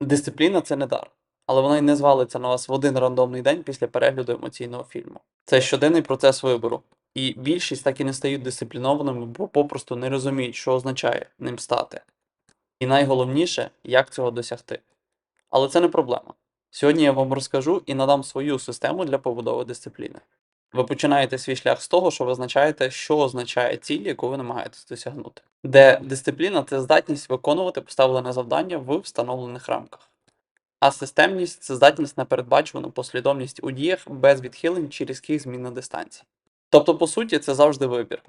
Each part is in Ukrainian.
Дисципліна це не дар, але вона й не звалиться на вас в один рандомний день після перегляду емоційного фільму. Це щоденний процес вибору, і більшість так і не стають дисциплінованими, бо попросту не розуміють, що означає ним стати. І найголовніше, як цього досягти. Але це не проблема. Сьогодні я вам розкажу і надам свою систему для побудови дисципліни. Ви починаєте свій шлях з того, що визначаєте, що означає ціль, яку ви намагаєтесь досягнути. Де дисципліна це здатність виконувати поставлене завдання в встановлених рамках. А системність це здатність на передбачувану послідовність у діях без відхилень чи різких змін на дистанції. Тобто, по суті, це завжди вибір.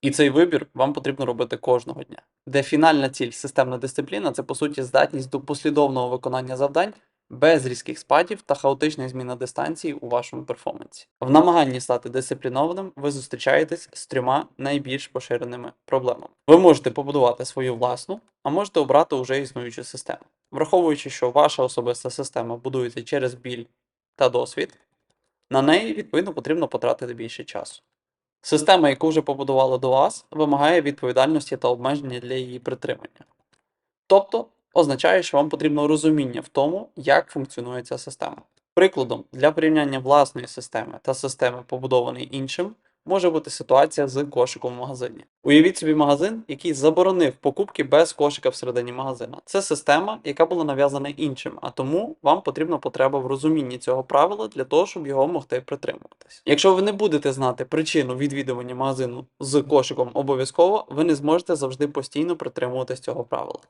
І цей вибір вам потрібно робити кожного дня. Де фінальна ціль системна дисципліна це по суті здатність до послідовного виконання завдань без різких спадів та хаотичних змін на дистанції у вашому перформансі. В намаганні стати дисциплінованим ви зустрічаєтесь з трьома найбільш поширеними проблемами. Ви можете побудувати свою власну, а можете обрати уже існуючу систему. Враховуючи, що ваша особиста система будується через біль та досвід, на неї відповідно потрібно потратити більше часу. Система, яку вже побудували до вас, вимагає відповідальності та обмеження для її притримання. Тобто означає, що вам потрібно розуміння в тому, як функціонує ця система. Прикладом для порівняння власної системи та системи, побудованої іншим, може бути ситуація з кошиком в магазині. Уявіть собі магазин, який заборонив покупки без кошика всередині магазина. Це система, яка була нав'язана іншим, а тому вам потрібна потреба в розумінні цього правила для того, щоб його могти притримуватись. Якщо ви не будете знати причину відвідування магазину з кошиком обов'язково, ви не зможете завжди постійно притримуватись цього правила.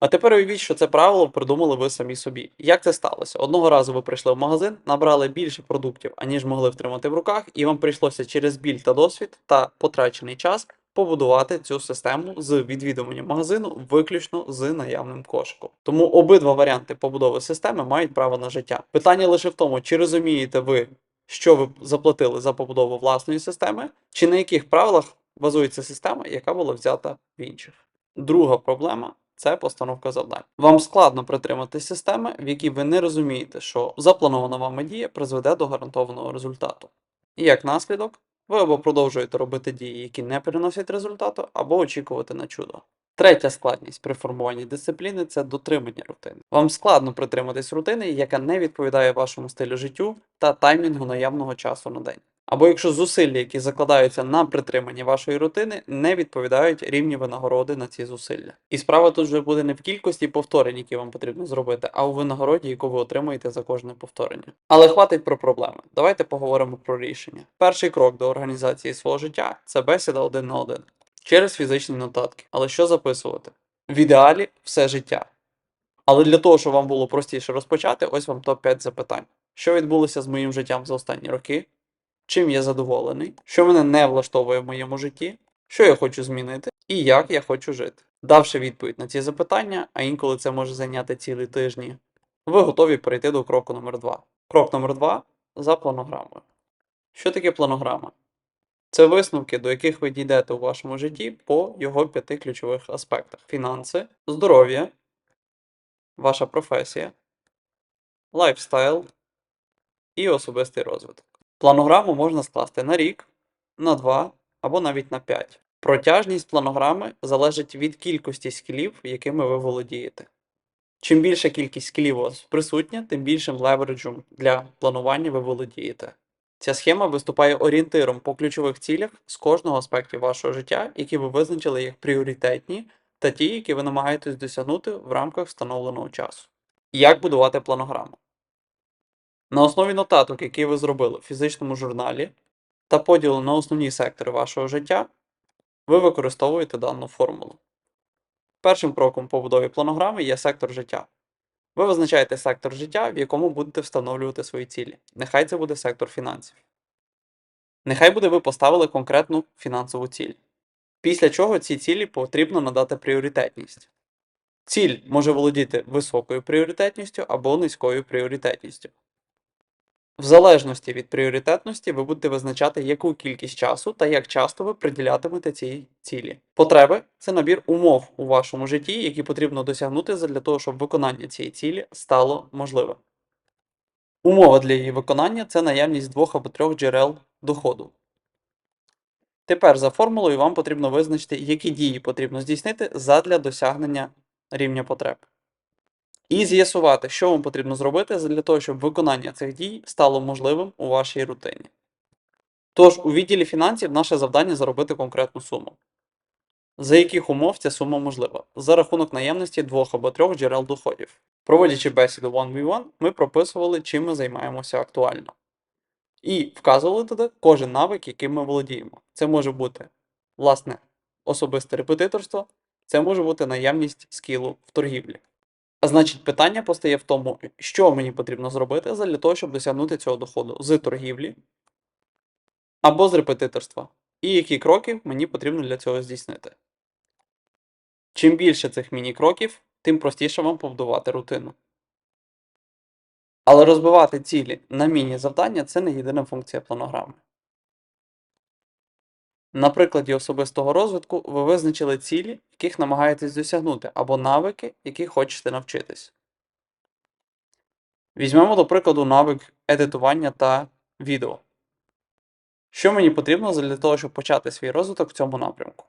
А тепер уявіть, що це правило придумали ви самі собі. Як це сталося? Одного разу ви прийшли в магазин, набрали більше продуктів, аніж могли втримати в руках, і вам прийшлося через біль та досвід та потрачений час побудувати цю систему з відвідуванням магазину виключно з наявним кошиком. Тому обидва варіанти побудови системи мають право на життя. Питання лише в тому, чи розумієте ви, що ви заплатили за побудову власної системи, чи на яких правилах базується система, яка була взята в інших. Друга проблема це постановка завдань. Вам складно притримати системи, в якій ви не розумієте, що запланована вами дія призведе до гарантованого результату. І як наслідок, ви або продовжуєте робити дії, які не приносять результату, або очікувати на чудо. Третя складність при формуванні дисципліни це дотримання рутини. Вам складно притриматись рутини, яка не відповідає вашому стилю життю та таймінгу наявного часу на день. Або якщо зусилля, які закладаються на притриманні вашої рутини, не відповідають рівні винагороди на ці зусилля. І справа тут вже буде не в кількості повторень, які вам потрібно зробити, а у винагороді, яку ви отримуєте за кожне повторення. Але хватить про проблеми. Давайте поговоримо про рішення. Перший крок до організації свого життя це бесіда один на один через фізичні нотатки. Але що записувати? В ідеалі все життя. Але для того, щоб вам було простіше розпочати, ось вам топ-5 запитань. Що відбулося з моїм життям за останні роки? Чим я задоволений, що мене не влаштовує в моєму житті, що я хочу змінити і як я хочу жити. Давши відповідь на ці запитання, а інколи це може зайняти цілі тижні, ви готові перейти до кроку номер 2 Крок номер 2 за планограмою. Що таке планограма? Це висновки, до яких ви дійдете у вашому житті по його п'яти ключових аспектах: фінанси, здоров'я, ваша професія, лайфстайл і особистий розвиток. Планограму можна скласти на рік, на 2 або навіть на 5. Протяжність планограми залежить від кількості скілів, якими ви володієте. Чим більша кількість скілів у вас присутня, тим більшим левереджем для планування ви володієте. Ця схема виступає орієнтиром по ключових цілях з кожного аспекту вашого життя, які ви визначили як пріоритетні, та ті, які ви намагаєтесь досягнути в рамках встановленого часу. Як будувати планограму? На основі нотаток, які ви зробили в фізичному журналі, та поділу на основні сектори вашого життя, ви використовуєте дану формулу. Першим кроком побудові планограми є сектор життя. Ви визначаєте сектор життя, в якому будете встановлювати свої цілі. Нехай це буде сектор фінансів. Нехай буде ви поставили конкретну фінансову ціль. Після чого цій цілі потрібно надати пріоритетність. Ціль може володіти високою пріоритетністю або низькою пріоритетністю. В залежності від пріоритетності ви будете визначати, яку кількість часу та як часто ви приділятимете цій цілі. Потреби це набір умов у вашому житті, які потрібно досягнути для того, щоб виконання цієї цілі стало можливим. Умова для її виконання це наявність двох або трьох джерел доходу. Тепер за формулою вам потрібно визначити, які дії потрібно здійснити задля досягнення рівня потреб. І з'ясувати, що вам потрібно зробити для того, щоб виконання цих дій стало можливим у вашій рутині. Тож, у відділі фінансів наше завдання заробити конкретну суму. За яких умов ця сума можлива? За рахунок наявності двох або трьох джерел доходів. Проводячи бесіду 1v1, ми прописували, чим ми займаємося актуально. І вказували туди кожен навик, яким ми володіємо. Це може бути, власне, особисте репетиторство, це може бути наявність скілу в торгівлі. Значить, питання постає в тому, що мені потрібно зробити для того, щоб досягнути цього доходу з торгівлі або з репетиторства, і які кроки мені потрібно для цього здійснити. Чим більше цих міні-кроків, тим простіше вам побудувати рутину. Але розбивати цілі на міні-завдання це не єдина функція планограми. На прикладі особистого розвитку ви визначили цілі, яких намагаєтесь досягнути, або навики, яких хочете навчитись. Візьмемо, до прикладу, навик едитування та відео. Що мені потрібно для того, щоб почати свій розвиток в цьому напрямку?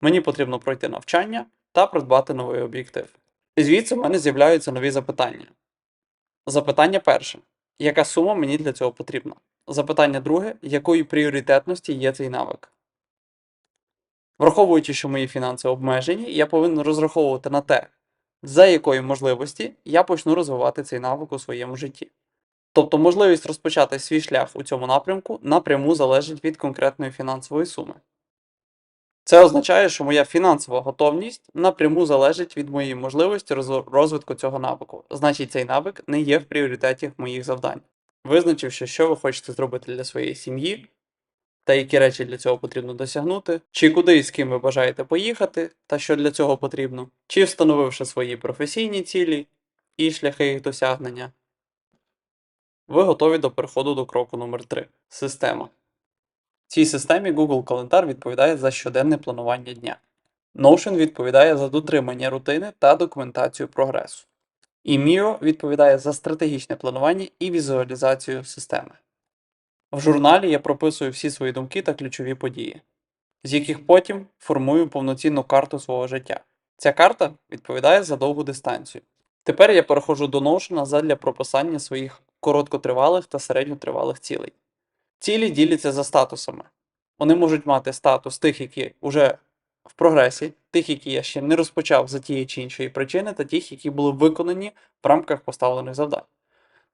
Мені потрібно пройти навчання та придбати новий об'єктив. І звідси в мене з'являються нові запитання. Запитання перше. Яка сума мені для цього потрібна? Запитання друге, якої пріоритетності є цей навик? Враховуючи, що мої фінанси обмежені, я повинен розраховувати на те, за якої можливості я почну розвивати цей навик у своєму житті. Тобто можливість розпочати свій шлях у цьому напрямку напряму залежить від конкретної фінансової суми. Це означає, що моя фінансова готовність напряму залежить від моєї можливості розвитку цього навику. Значить, цей навик не є в пріоритеті моїх завдань. Визначивши, що ви хочете зробити для своєї сім'ї, та які речі для цього потрібно досягнути, чи куди і з ким ви бажаєте поїхати, та що для цього потрібно, чи встановивши свої професійні цілі і шляхи їх досягнення, ви готові до переходу до кроку номер 3 система. В цій системі Google Календар відповідає за щоденне планування дня. Notion відповідає за дотримання рутини та документацію прогресу. І Miro відповідає за стратегічне планування і візуалізацію системи. В журналі я прописую всі свої думки та ключові події, з яких потім формую повноцінну карту свого життя. Ця карта відповідає за довгу дистанцію. Тепер я переходжу до Notion задля прописання своїх короткотривалих та середньотривалих цілей. Цілі діляться за статусами. Вони можуть мати статус тих, які вже в прогресі, тих, які я ще не розпочав за тієї чи іншої причини, та тих, які були виконані в рамках поставлених завдань.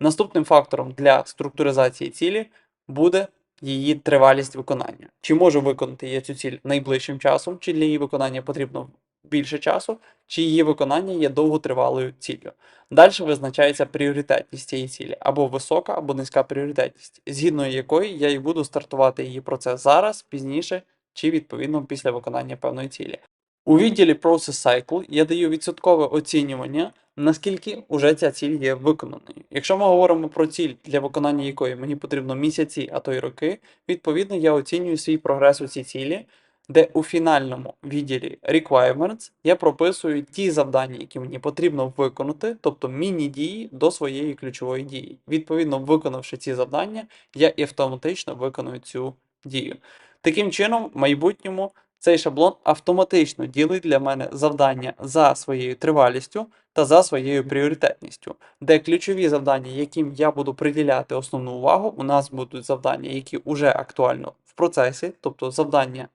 Наступним фактором для структуризації цілі буде її тривалість виконання. Чи можу виконати я цю ціль найближчим часом, чи для її виконання потрібно більше часу, чи її виконання є довготривалою ціллю. Далі визначається пріоритетність цієї цілі, або висока, або низька пріоритетність, згідно якої я і буду стартувати її процес зараз, пізніше, чи відповідно після виконання певної цілі. У відділі Process Cycle я даю відсоткове оцінювання, наскільки уже ця ціль є виконаною. Якщо ми говоримо про ціль, для виконання якої мені потрібно місяці, а то й роки, відповідно я оцінюю свій прогрес у цій цілі, де у фінальному відділі Requirements я прописую ті завдання, які мені потрібно виконати, тобто міні-дії до своєї ключової дії. Відповідно, виконавши ці завдання, я і автоматично виконую цю дію. Таким чином, в майбутньому цей шаблон автоматично ділить для мене завдання за своєю тривалістю та за своєю пріоритетністю, де ключові завдання, яким я буду приділяти основну увагу, у нас будуть завдання, які вже актуально в процесі, тобто завдання,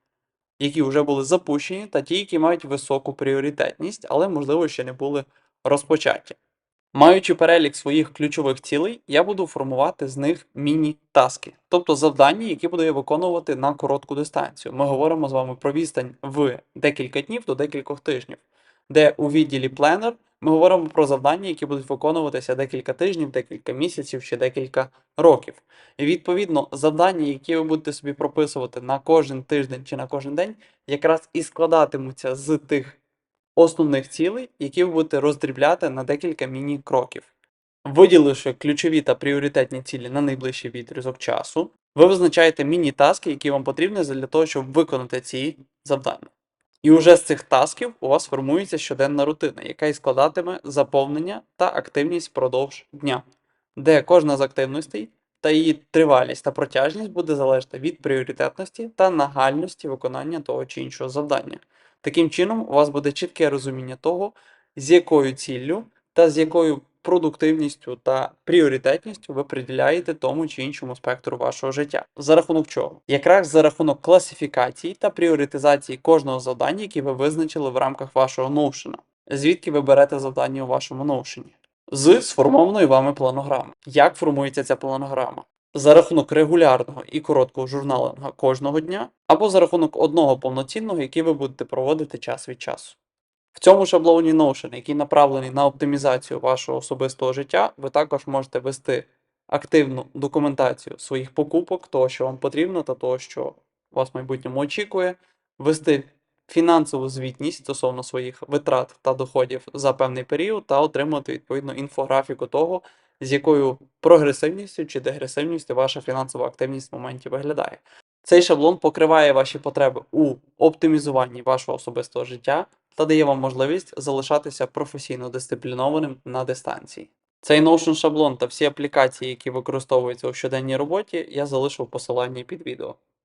які вже були запущені, та ті, які мають високу пріоритетність, але, можливо, ще не були розпочаті. Маючи перелік своїх ключових цілей, я буду формувати з них міні-таски, тобто завдання, які буду я виконувати на коротку дистанцію. Ми говоримо з вами про відстань в декілька днів до декількох тижнів, де у відділі Planner ми говоримо про завдання, які будуть виконуватися декілька тижнів, декілька місяців чи декілька років. І відповідно, завдання, які ви будете собі прописувати на кожен тиждень чи на кожен день, якраз і складатимуться з тих основних цілей, які ви будете роздрібляти на декілька міні-кроків. Виділивши ключові та пріоритетні цілі на найближчий відрізок часу, ви визначаєте міні-таски, які вам потрібні для того, щоб виконати ці завдання. І уже з цих тасків у вас формується щоденна рутина, яка і складатиме заповнення та активність впродовж дня, де кожна з активностей та її тривалість та протяжність буде залежати від пріоритетності та нагальності виконання того чи іншого завдання. Таким чином, у вас буде чітке розуміння того, з якою ціллю та з якою продуктивністю та пріоритетністю ви приділяєте тому чи іншому спектру вашого життя. За рахунок чого? Якраз за рахунок класифікації та пріоритизації кожного завдання, які ви визначили в рамках вашого Notion. Звідки ви берете завдання у вашому Notion? З сформованої вами планограми. Як формується ця планограма? За рахунок регулярного і короткого журналингу кожного дня, або за рахунок одного повноцінного, який ви будете проводити час від часу. В цьому шаблоні Notion, який направлений на оптимізацію вашого особистого життя, ви також можете вести активну документацію своїх покупок, того, що вам потрібно, та того, що вас в майбутньому очікує, вести фінансову звітність стосовно своїх витрат та доходів за певний період, та отримувати відповідно інфографіку того, з якою прогресивністю чи дегресивністю ваша фінансова активність в моменті виглядає. Цей шаблон покриває ваші потреби у оптимізуванні вашого особистого життя та дає вам можливість залишатися професійно дисциплінованим на дистанції. Цей Notion шаблон та всі аплікації, які використовуються у щоденній роботі, я залишу в посиланні під відео.